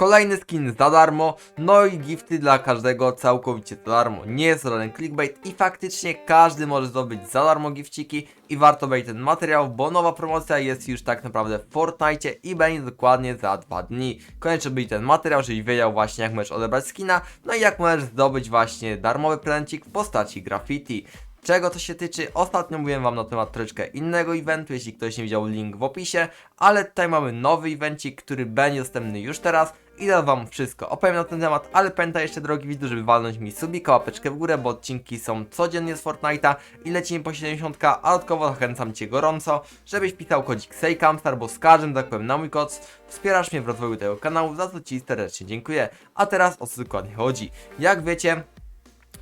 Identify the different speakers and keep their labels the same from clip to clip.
Speaker 1: kolejny skin za darmo, no i gifty dla każdego całkowicie za darmo. Nie jest żaden clickbait i faktycznie każdy może zdobyć za darmo gifciki i warto wejść ten materiał, bo nowa promocja jest już tak naprawdę w Fortnite i będzie dokładnie za dwa dni. Koniecznie być ten materiał, żebyś wiedział właśnie jak możesz odebrać skina, no i jak możesz zdobyć właśnie darmowy prezencik w postaci graffiti. Czego to się tyczy? Ostatnio mówiłem wam na temat troszeczkę innego eventu, jeśli ktoś nie widział link w opisie, ale tutaj mamy nowy evencik, który będzie dostępny już teraz i dam wam wszystko. Opowiem na ten temat, ale pamiętaj jeszcze drogi widzu, żeby walnąć mi subika, łapeczkę w górę, bo odcinki są codziennie z Fortnite'a i lecimy po 70, a dodatkowo zachęcam cię gorąco, żebyś pisał kodzik SEJKAMSTAR, bo z każdym, powiem, na mój kod wspierasz mnie w rozwoju tego kanału, za co ci serdecznie dziękuję. A teraz o co dokładnie chodzi. Jak wiecie,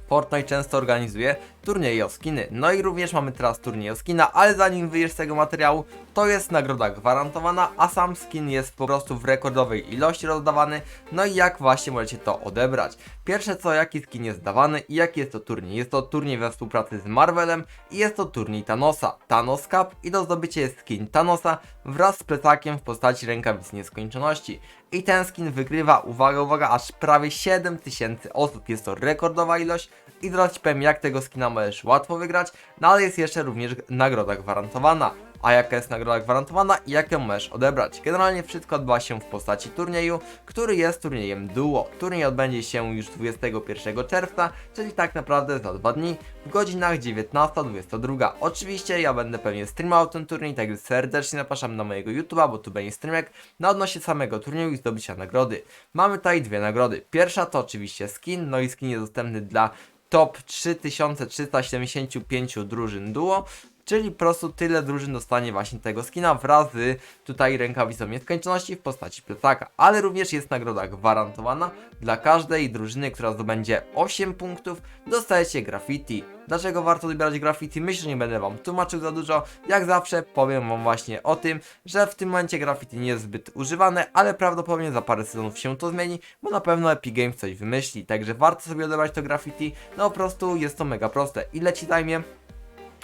Speaker 1: Fortnite często organizuje turnieje o skiny. No i również mamy teraz turniej o skina, ale zanim wyjdziesz z tego materiału, to jest nagroda gwarantowana, a sam skin jest po prostu w rekordowej ilości rozdawany. No i jak właśnie możecie to odebrać? Pierwsze co, jaki skin jest dawany i jaki jest to turniej? Jest to turniej we współpracy z Marvelem i jest to turniej Thanosa, Thanos Cup i do zdobycia jest skin Thanosa wraz z plecakiem w postaci rękawic nieskończoności. I ten skin wygrywa, uwaga, uwaga, aż prawie 7000 osób. Jest to rekordowa ilość i zaraz ci powiem jak tego skina możesz łatwo wygrać, no ale jest jeszcze również nagroda gwarantowana. A jaka jest nagroda gwarantowana i jak ją możesz odebrać? Generalnie wszystko odbywa się w postaci turnieju, który jest turniejem duo. Turniej odbędzie się już 21 czerwca, czyli tak naprawdę za dwa dni, w godzinach 19-22. Oczywiście ja będę pewnie streamował ten turniej, także serdecznie zapraszam na mojego YouTube'a, bo tu będzie streamek na odnośnie samego turnieju i zdobycia nagrody. Mamy tutaj dwie nagrody. Pierwsza to oczywiście skin, no i skin jest dostępny dla top 3375 drużyn duo, czyli po prostu tyle drużyn dostanie właśnie tego skina wraz z tutaj rękawicą nieskończoności w postaci plecaka, ale również jest nagroda gwarantowana dla każdej drużyny, która zdobędzie 8 punktów, dostajecie graffiti. Dlaczego warto wybierać graffiti? Myślę, że nie będę wam tłumaczył za dużo. Jak zawsze powiem wam właśnie o tym, że w tym momencie graffiti nie jest zbyt używane, ale prawdopodobnie za parę sezonów się to zmieni, bo na pewno Epic Games coś wymyśli. Także warto sobie odebrać to graffiti. No po prostu jest to mega proste. Ile ci zajmie?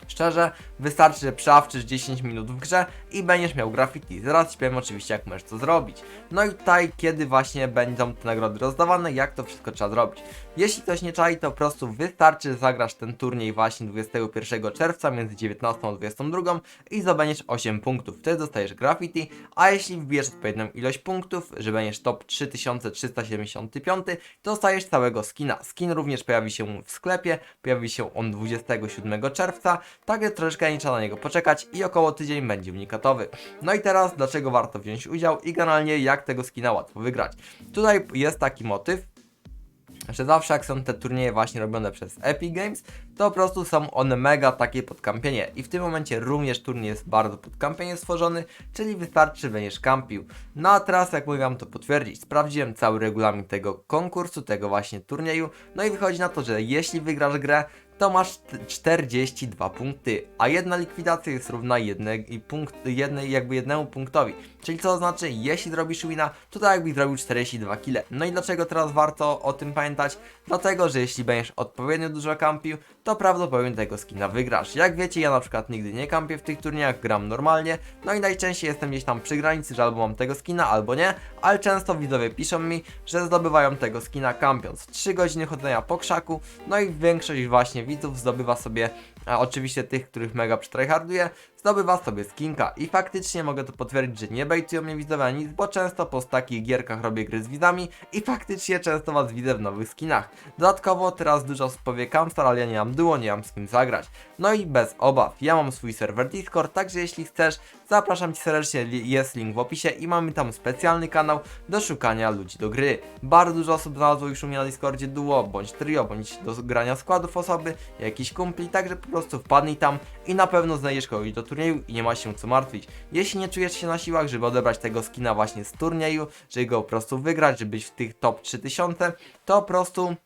Speaker 1: Szczerze, wystarczy, że przeawczysz 10 minut w grze i będziesz miał graffiti. Zaraz ci powiem oczywiście, jak możesz to zrobić. No i tutaj, kiedy właśnie będą te nagrody rozdawane, jak to wszystko trzeba zrobić. Jeśli ktoś nie czai, to po prostu wystarczy, że zagrasz ten turniej właśnie 21 czerwca między 19 a 22 i zdobędziesz 8 punktów. Wtedy dostajesz graffiti, a jeśli wbijesz odpowiednią ilość punktów, że będziesz top 3375, to dostajesz całego skina. Skin również pojawi się w sklepie, pojawi się on 27 czerwca, także troszeczkę nie trzeba na niego poczekać i około tydzień będzie unikatowy. No i teraz, dlaczego warto wziąć udział i generalnie jak tego skina łatwo wygrać. Tutaj jest taki motyw, że zawsze jak są te turnieje właśnie robione przez Epic Games, to po prostu są one mega takie podkampienie i w tym momencie również turniej jest bardzo podkampienie stworzony, czyli wystarczy, będziesz kampił. No a teraz jak mogę wam to potwierdzić, sprawdziłem cały regulamin tego konkursu, tego właśnie turnieju, no i wychodzi na to, że jeśli wygrasz grę, to masz t- 42 punkty, a jedna likwidacja jest równa jednej, punkt, jednej, jakby jednemu punktowi. Czyli co oznacza, jeśli zrobisz wina, to tak jakbyś zrobił 42 kile. No i dlaczego teraz warto o tym pamiętać? Dlatego, że jeśli będziesz odpowiednio dużo kampił, to prawdopodobnie tego skina wygrasz. Jak wiecie, ja na przykład nigdy nie kampię w tych turniejach, gram normalnie, no i najczęściej jestem gdzieś tam przy granicy, że albo mam tego skina, albo nie, ale często widzowie piszą mi, że zdobywają tego skina kampiąc. 3 godziny chodzenia po krzaku, no i większość właśnie widzów zdobywa sobie, a oczywiście tych, których mega przytryharduje, zdobywa sobie skinka i faktycznie mogę to potwierdzić, że nie bejtują mnie widzowie nic, bo często po takich gierkach robię gry z widzami i faktycznie często was widzę w nowych skinach. Dodatkowo teraz dużo osób powie Camstar, ale ja nie mam duo, nie mam z kim zagrać. No i bez obaw, ja mam swój serwer Discord, także jeśli chcesz, zapraszam cię serdecznie, jest link w opisie i mamy tam specjalny kanał do szukania ludzi do gry. Bardzo dużo osób znalazło już u mnie na Discordzie duo, bądź trio, bądź do grania składów osoby, jakiś kumpli, także po prostu wpadnij tam i na pewno znajdziesz kogoś do turnieju i nie ma się co martwić. Jeśli nie czujesz się na siłach, żeby odebrać tego skina właśnie z turnieju, żeby go po prostu wygrać, żeby być w tych top 3000, to po prostu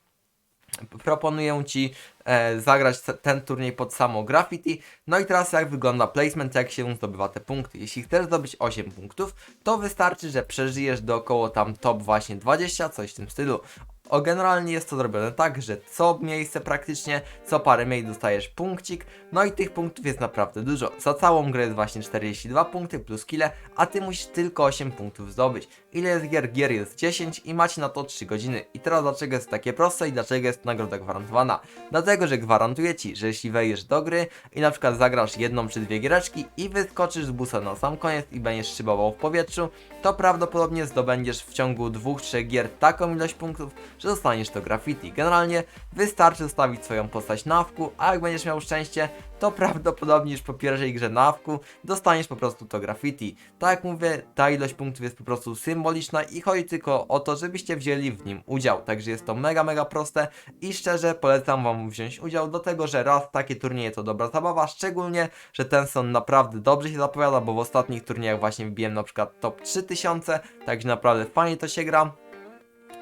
Speaker 1: proponuję Ci e, zagrać te- ten turniej pod samo graffiti. No i teraz jak wygląda placement, jak się zdobywa te punkty. Jeśli chcesz zdobyć 8 punktów, to wystarczy, że przeżyjesz do około tam top właśnie 20, coś w tym stylu. O, generalnie jest to zrobione tak, że co miejsce praktycznie, co parę miejsc dostajesz punkcik, no i tych punktów jest naprawdę dużo. Za całą grę jest właśnie 42 punkty plus kile, a ty musisz tylko 8 punktów zdobyć. Ile jest gier? Gier jest 10 i macie na to 3 godziny. I teraz dlaczego jest takie proste i dlaczego jest nagroda gwarantowana? Dlatego, że gwarantuję ci, że jeśli wejdziesz do gry i na przykład zagrasz jedną czy dwie giereczki i wyskoczysz z busa na sam koniec i będziesz szybował w powietrzu, to prawdopodobnie zdobędziesz w ciągu dwóch, trzech gier taką ilość punktów, że dostaniesz to graffiti. Generalnie wystarczy zostawić swoją postać na wku, a jak będziesz miał szczęście, to prawdopodobnie już po pierwszej grze na wku dostaniesz po prostu to graffiti. Tak jak mówię, ta ilość punktów jest po prostu symboliczna i chodzi tylko o to, żebyście wzięli w nim udział. Także jest to mega, mega proste i szczerze polecam wam wziąć udział, do tego, że raz takie turnieje to dobra zabawa, szczególnie, że ten son naprawdę dobrze się zapowiada, bo w ostatnich turniejach właśnie wbiłem na przykład top 3000, także naprawdę fajnie to się gra.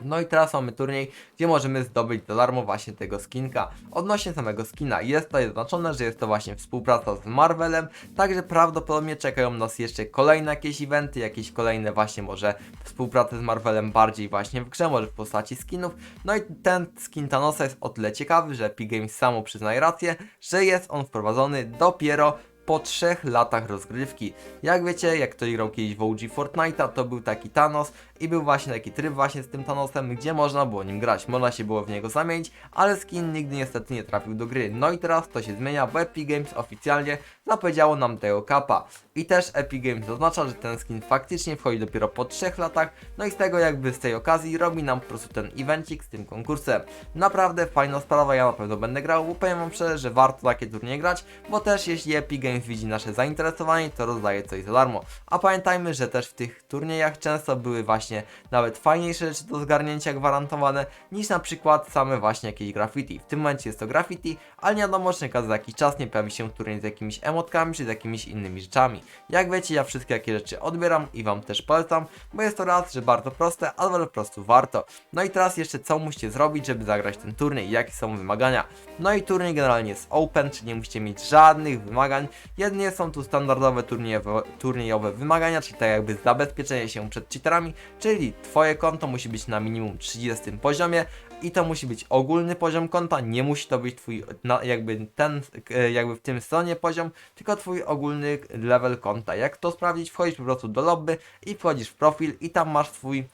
Speaker 1: No i teraz mamy turniej, gdzie możemy zdobyć za darmo właśnie tego skinka. Odnośnie samego skina, jest tutaj zaznaczone, że jest to właśnie współpraca z Marvelem, także prawdopodobnie czekają nas jeszcze kolejne jakieś eventy, jakieś kolejne właśnie może współpracy z Marvelem bardziej właśnie w grze, może w postaci skinów. No i ten skin Thanosa jest o tyle ciekawy, że Epic Games samo przyznaje rację, że jest on wprowadzony dopiero po trzech latach rozgrywki. Jak wiecie, jak ktoś grał kiedyś w OG Fortnite'a, to był taki Thanos i był właśnie taki tryb właśnie z tym Thanosem, gdzie można było nim grać, można się było w niego zamienić, ale skin nigdy niestety nie trafił do gry. No i teraz to się zmienia, bo Epic Games oficjalnie zapowiedziało nam tego kapa. I też Epic Games zaznacza, że ten skin faktycznie wchodzi dopiero po trzech latach, no i z tego jakby z tej okazji robi nam po prostu ten evencik z tym konkursem. Naprawdę fajna sprawa, ja na pewno będę grał, bo powiem wam szczerze, że warto takie turnieje grać, bo też jeśli Epic Games widzi nasze zainteresowanie, to rozdaje coś za darmo. A pamiętajmy, że też w tych turniejach często były właśnie nawet fajniejsze rzeczy do zgarnięcia gwarantowane, niż na przykład same właśnie jakieś graffiti. W tym momencie jest to graffiti, ale nie wiadomo, czy za jakiś czas nie pojawi się turniej z jakimiś emotkami, czy z jakimiś innymi rzeczami. Jak wiecie, ja wszystkie takie rzeczy odbieram i wam też polecam, bo jest to raz, że bardzo proste, ale po prostu warto. No i teraz jeszcze co musicie zrobić, żeby zagrać ten turniej, jakie są wymagania. No i turniej generalnie jest open, czyli nie musicie mieć żadnych wymagań. Jedynie są tu standardowe turniejowe, turniejowe wymagania, czyli tak jakby zabezpieczenie się przed cheaterami, czyli twoje konto musi być na minimum 30 poziomie i to musi być ogólny poziom konta, nie musi to być twój na, jakby ten, e, jakby w tym stronie poziom, tylko twój ogólny level konta. Jak to sprawdzić? Wchodzisz po prostu do lobby i wchodzisz w profil i tam masz swój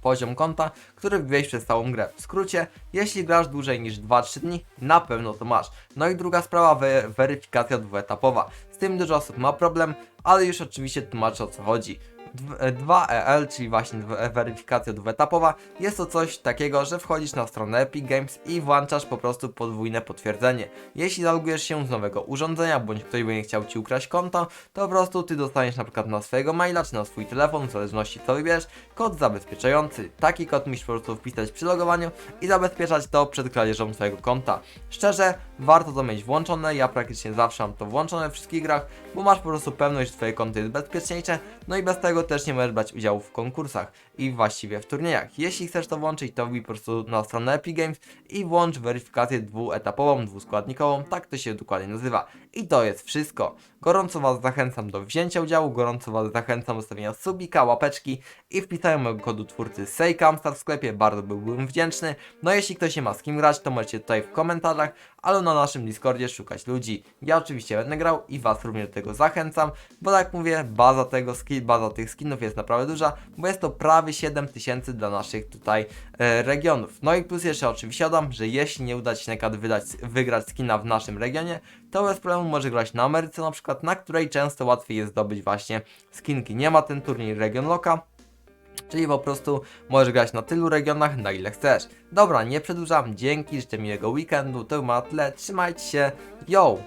Speaker 1: poziom konta, który wbiłeś przez całą grę. W skrócie, jeśli grasz dłużej niż 2-3 dni, na pewno to masz. No i druga sprawa, we weryfikacja dwuetapowa. Z tym dużo osób ma problem, ale już oczywiście tłumaczę o co chodzi. 2EL, czyli właśnie dw- weryfikacja dwuetapowa, jest to coś takiego, że wchodzisz na stronę Epic Games i włączasz po prostu podwójne potwierdzenie. Jeśli zalogujesz się z nowego urządzenia, bądź ktoś będzie chciał Ci ukraść konto, to po prostu Ty dostaniesz na przykład na swojego maila, czy na swój telefon, w zależności co wybierzesz, kod zabezpieczający. Taki kod musisz po prostu wpisać przy logowaniu i zabezpieczać to przed kradzieżą Twojego konta. Szczerze, warto to mieć włączone, ja praktycznie zawsze mam to włączone we wszystkich grach, bo masz po prostu pewność, że Twoje konto jest bezpieczniejsze, no i bez tego też nie możesz brać udziału w konkursach i właściwie w turniejach. Jeśli chcesz to włączyć, to wbij po prostu na stronę Epic Games i włącz weryfikację dwuetapową, dwuskładnikową, tak to się dokładnie nazywa. I to jest wszystko. Gorąco Was zachęcam do wzięcia udziału, gorąco Was zachęcam do stawienia subika, łapeczki i wpisania mojego kodu twórcy SEJKAMSTAR w sklepie, bardzo byłbym wdzięczny. No jeśli ktoś nie ma z kim grać, to możecie tutaj w komentarzach, ale na naszym Discordzie szukać ludzi. Ja oczywiście będę grał i Was również do tego zachęcam, bo tak jak mówię, baza tego ski, baza tych skinów jest naprawdę duża, bo jest to prawie 7000 dla naszych tutaj e, regionów. No i plus jeszcze oczywiście dodam, że jeśli nie uda Ci się przykład wydać, wygrać skina w naszym regionie, to bez problemu może grać na Ameryce na przykład, na której często łatwiej jest zdobyć właśnie skinki. Nie ma ten turniej Region Loka, Czyli po prostu możesz grać na tylu regionach, na ile chcesz. Dobra, nie przedłużam, dzięki, życzę miłego weekendu, to ma tyle, trzymajcie się, yo!